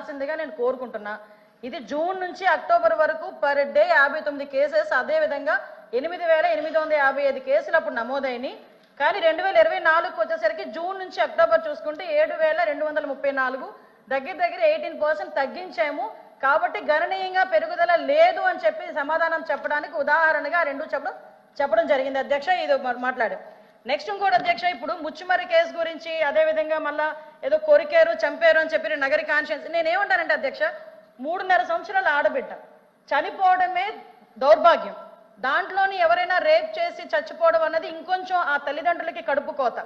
చేయాల్సిందిగా నేను కోరుకుంటున్నా. ఇది జూన్ నుంచి అక్టోబర్ వరకు పర్ డే యాభై తొమ్మిది కేసెస్ అదేవిధంగా ఎనిమిది వేల ఎనిమిది వందల యాభై ఐదు కేసులు అప్పుడు నమోదైనవి కానీ రెండు వేల ఇరవై నాలుగుకి వచ్చేసరికి జూన్ నుంచి అక్టోబర్ చూసుకుంటే ఏడు వేల రెండు వందల ముప్పై నాలుగు. దగ్గర దగ్గర ఎయిటీన్ పర్సెంట్ తగ్గించాము. కాబట్టి గణనీయంగా పెరుగుదల లేదు అని చెప్పి సమాధానం చెప్పడానికి ఉదాహరణగా రెండు చెప్పడం చెప్పడం జరిగింది. అధ్యక్ష ఇది మాట్లాడారు నెక్స్ట్ ఇంకోటి అధ్యక్ష ఇప్పుడు ముచ్చుమరి కేసు గురించి అదే విధంగా మళ్ళా ఏదో కొరికారు చంపారు అని చెప్పి నగరి కాన్షియన్స్ నేనేమంటానంటే అధ్యక్ష మూడున్నర సంవత్సరాల ఆడబిడ్డ చనిపోవడమే దౌర్భాగ్యం. దాంట్లోని ఎవరైనా రేప్ చేసి చచ్చిపోవడం అన్నది ఇంకొంచెం ఆ తల్లిదండ్రులకి కడుపు కోత.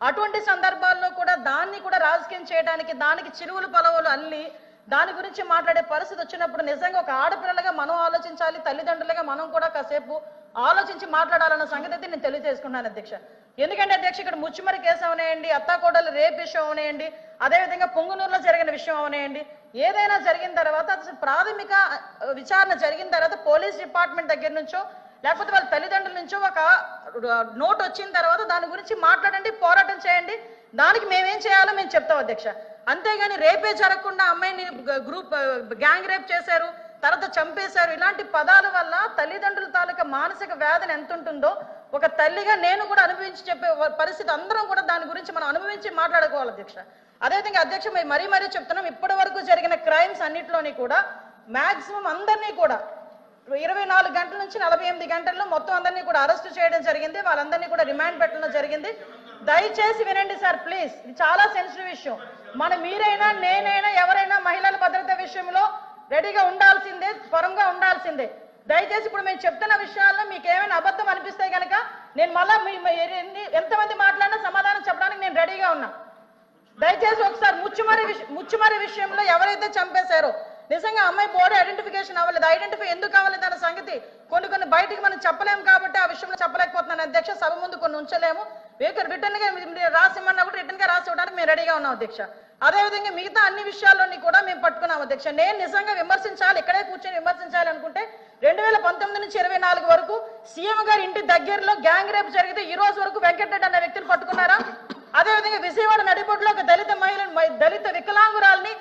అటువంటి సందర్భాల్లో కూడా దాన్ని కూడా రాజకీయం చేయడానికి దానికి చిరువులు పొలవులు అల్లి దాని గురించి మాట్లాడే పరిస్థితి వచ్చినప్పుడు నిజంగా ఒక ఆడపిల్లలుగా మనం ఆలోచించాలి తల్లిదండ్రులుగా మనం కూడా కాసేపు ఆలోచించి మాట్లాడాలన్న సంగతి అయితే నేను తెలియజేసుకున్నాను అధ్యక్ష. ఎందుకంటే అధ్యక్ష ఇక్కడ ముచ్చిమరి కేసు అవనేయండి అత్తాకోడలు రేప్ విషయం అవనేయండి అదేవిధంగా పొంగునూరులో జరిగిన విషయం అవనేయండి ఏదైనా జరిగిన తర్వాత ప్రాథమిక విచారణ జరిగిన తర్వాత పోలీస్ డిపార్ట్మెంట్ దగ్గర నుంచో లేకపోతే వాళ్ళ తల్లిదండ్రుల నుంచో ఒక నోట్ వచ్చిన తర్వాత దాని గురించి మాట్లాడండి పోరాటం చేయండి దానికి మేమేం చేయాలో మేము చెప్తాం అధ్యక్ష. అంతేగాని రేపే జరగకుండా అమ్మాయిని గ్రూప్ గ్యాంగ్ రేప్ చేశారు తర్వాత చంపేశారు. ఇలాంటి పదాల వల్ల తల్లిదండ్రుల తాలూకా మానసిక వేదన ఎంత ఉంటుందో ఒక తల్లిగా నేను కూడా అనుభవించి చెప్పే పరిస్థితి అందరం కూడా దాని గురించి మనం అనుభవించి మాట్లాడుకోవాలి అధ్యక్ష. అదేవిధంగా అధ్యక్ష మేము మరీ మరీ చెప్తున్నాం. ఇప్పటి వరకు జరిగిన క్రైమ్స్ అన్నింటిలోని కూడా మ్యాక్సిమం అందరినీ కూడా ఇరవై నాలుగు గంటల నుంచి నలభై ఎనిమిది గంటల్లో మొత్తం అందరినీ కూడా అరెస్ట్ చేయడం జరిగింది. వాళ్ళందరినీ కూడా రిమాండ్ పెట్టడం జరిగింది. దయచేసి వినండి సార్ ప్లీజ్. ఇది చాలా సెన్సిటివ్ విషయం. మన మీరైనా నేనైనా ఎవరైనా మహిళల భద్రత విషయంలో రెడీగా ఉండాల్సిందే స్వరంగా ఉండాల్సిందే. దయచేసి ఇప్పుడు మేము చెప్తున్న విషయాల్లో మీకు ఏమైనా అబద్ధం అనిపిస్తే కనుక నేను మళ్ళా మీ ఎంతమంది మాట్లాడినా సమాధానం చెప్పడానికి నేను రెడీగా ఉన్నా. దయచేసి ఒకసారి ముచ్చుమరి ముచ్చుమరి విషయంలో ఎవరైతే చంపేశారో నిజంగా అమ్మాయి బోర్డు ఐడెంటిఫికేషన్ అవ్వలేదు. ఐడెంటిఫై ఎందుకు అవ్వలేదు అన్న సంగతి కొన్ని కొన్ని బయటికి మనం చెప్పలేము కాబట్టి ఆ విషయంలో చెప్పలేకపోతున్నాను. అధ్యక్ష సభ ముందు కొన్ని ఉంచలేము. రిటర్న్గా రాసి ఇమ్మన్నా కూడా రిటర్న్గా రాసి ఇవ్వడానికి మేము రెడీగా ఉన్నాం అధ్యక్ష. అదేవిధంగా మిగతా అన్ని విషయాల్లోని కూడా మేము పట్టుకున్నాం అధ్యక్ష. నేను నిజంగా విమర్శించాలి ఇక్కడే కూర్చొని విమర్శించాలి అనుకుంటే రెండు వేల పంతొమ్మిది నుంచి ఇరవై నాలుగు వరకు సీఎం గారి ఇంటి దగ్గరలో గ్యాంగ్ రేప్ జరిగితే ఈ రోజు వరకు వెంకటరెడ్డి అనే వ్యక్తిని పట్టుకున్నారా? అదేవిధంగా విజయవాడ నడిబొడ్డులో ఒక దళిత మహిళ దళిత వికలాంగురాల్ని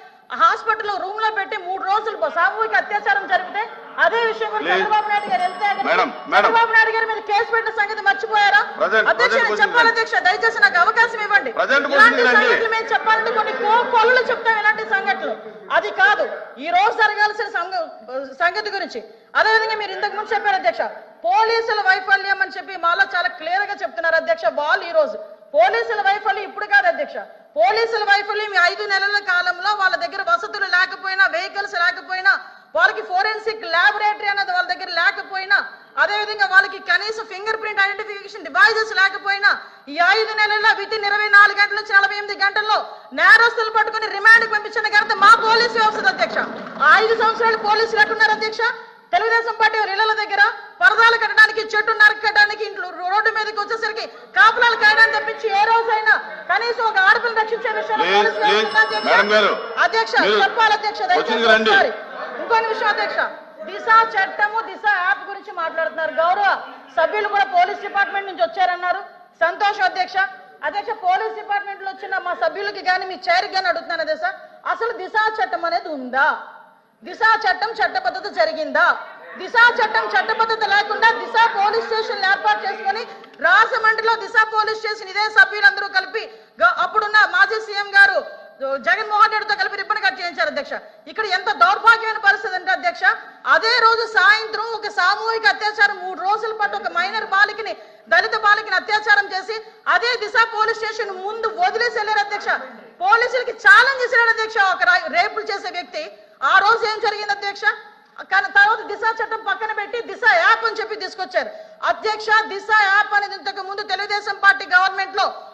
హాస్పిటల్లో రూమ్లో పెట్టి మూడు రోజులు సామూహిక అత్యాచారం జరిగితే అదే విషయం కూడా Please. చంద్రబాబు నాయుడు గారు వెళ్తే. చంద్రబాబు నాయుడు గారి మీద కేసు పెట్టిన సంగతి మర్చిపోయారా అధ్యక్ష చెప్పాలి. అధ్యక్ష దయచేసి నాకు అవకాశం ఇవ్వండి ఇలాంటి. సంగతులు మేము చెప్పాలంటే కొన్ని కొలలు చెప్తాం ఇలాంటి సంఘటనలు అది కాదు ఈ రోజు జరగాల్సిన సంగ- సంగతి గురించి అదేవిధంగా మీరు ఇంతకు ముందు చెప్పారు అధ్యక్ష పోలీసుల వైఫల్యం అని చెప్పి మాలో చాలా క్లియర్గా చెప్తున్నారు అధ్యక్ష వాళ్ళు ఈ రోజు పోలీసుల వైఫల్యం ఇప్పుడు కాదు అధ్యక్ష పోలీసుల వైఫల్యం ఐదు నెలల కాలంలో వాళ్ళ దగ్గర వసతులు లేకపోయినా వెహికల్స్ లేకపోయినా ఫోరెన్సిక్ ల్యాబొరేటరీ అన్నది వాళ్ళ దగ్గర లేకపోయినా అదేవిధంగా వాళ్ళకి కనీసం ఫింగర్ ప్రింట్ ఐడెంటిఫికేషన్ డివైజెస్ లేకపోయినా ఈ ఐదు నెలల్లో విత్ ఇన్ ఇరవై నాలుగు గంటల నుంచి నలభై ఎనిమిది గంటల్లో నేరస్తులు పట్టుకుని రిమాండ్ పంపించిన ఘనత మా పోలీసు వ్యవస్థ అధ్యక్ష. ఆ ఐదు సంవత్సరాలు పోలీసులు ఎట్టున్నారు అధ్యక్ష? తెలుగుదేశం పార్టీ ఇళ్ళ దగ్గర పరదాలు కట్టడానికి చెట్టు నరకడానికి ఇంట్లో రోడ్డు మీదకి వచ్చేసరికి కాపులాలు కాయడానికి తప్పించి ఏ రోజైనా కనీసం ఒక ఆడపిల్లని రక్షించే విషయంలో అధ్యక్ష? చెప్పాలి అధ్యక్ష ఇంకో నిమిషం అధ్యక్ష. దిశ చట్టము దిశ యాప్ గురించి మాట్లాడుతున్నారు. గౌరవ సభ్యులు కూడా పోలీస్ డిపార్ట్మెంట్ నుంచి వచ్చారన్నారు. సంతోషం అధ్యక్ష. అధ్యక్ష పోలీస్ డిపార్ట్మెంట్లో వచ్చిన మా సభ్యులకి కానీ మీ చైర్కి కానీ అడుగుతున్నాను అధ్యక్ష. అసలు దిశ చట్టం అనేది ఉందా? దిశ చట్టం చట్టబద్ధత జరిగిందా? దిశ చట్టం చట్టబద్ధత లేకుండా దిశ పోలీస్ స్టేషన్ ఏర్పాటు చేసుకుని రాజమండ్రిలో దిశ పోలీస్ స్టేషన్ ఇదే సభ్యులందరూ కలిపి అప్పుడున్న మాజీ సీఎం గారు జగన్మోహన్ రెడ్డితో కలిపి రిబ్బన్ కట్ చేయించారు అధ్యక్ష. ఇక్కడ ఎంత దౌర్భాగ్యమైన పరిస్థితి అంటే అధ్యక్ష అదే రోజు సాయంత్రం ఒక సామూహిక అత్యాచారం మూడు రోజుల పాటు ఒక మైనర్ బాలికని దళిత బాలికని అత్యాచారం చేసి అదే దిశ పోలీస్ స్టేషన్ ముందు వదిలేసి వెళ్ళారు అధ్యక్ష. పోలీసులకి ఛాలెంజ్ చేశాడు అధ్యక్ష. ఒక రేపులు చేసే వ్యక్తి. ఆ రోజు ఏం జరిగింది అధ్యక్ష? కానీ తర్వాత దిశ చట్టం పక్కన పెట్టి దిశ యాప్ అని చెప్పి తీసుకొచ్చారు. అధ్యక్ష దిశ యాప్ అనేది ఇంతకు ముందు తెలుగుదేశం పార్టీ గవర్నమెంట్లో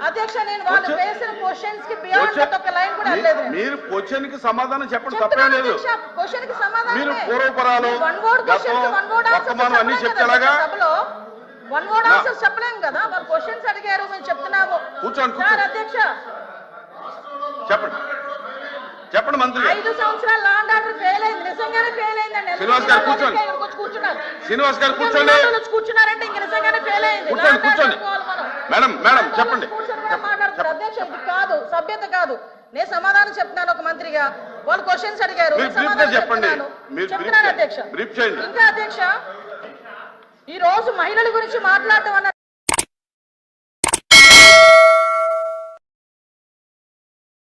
అధ్యక్ష నేను వాళ్ళు Question- వేసిన క్వశ్చన్స్కి బియాండ్ Question- ఒక లైన్ కూడా నేను. మీరు క్వశ్చన్కి సమాధానం చెప్పండి తప్పేం లేదు కి సమాధానమే. మీరు పూర్వపరాలు, వర్తమానం అన్ని చెప్పలేం చెప్తే కదా ఎలాగా? సభలో వన్ వర్డ్ ఆన్సర్ చెప్పలేం కదా వాళ్ళు క్వశ్చన్స్ అడిగారు మేము చెప్తున్నాము కూర్చోండి, సార్. అధ్యక్ష చెప్పండి చెప్పండి మంత్రి ఐదు సంవత్సరాలు లాండ్ ఆర్డర్ ఫెయిల్ అయింది నిజంగానే ఫెయిల్ అయిందండి శ్రీనివాస్ గారు కూర్చోండి. కూర్చున్నారు శ్రీనివాస్ గారు కూర్చోండి కూర్చున్నారంటే ఇంక నిజంగానే ఫెయిల్ అయింది కూర్చోండి కూర్చోండి. మేడం మేడం చెప్పండి. కాదు సభ్యత కాదు. నేను సమాధానం చెప్తున్నాను ఒక మంత్రిగా. వాళ్ళు క్వశ్చన్స్ అడిగారు. చెప్పండి. చెప్తున్నాను. అధ్యక్ష. ఇంకా అధ్యక్ష ఈ రోజు మహిళల గురించి మాట్లాడటం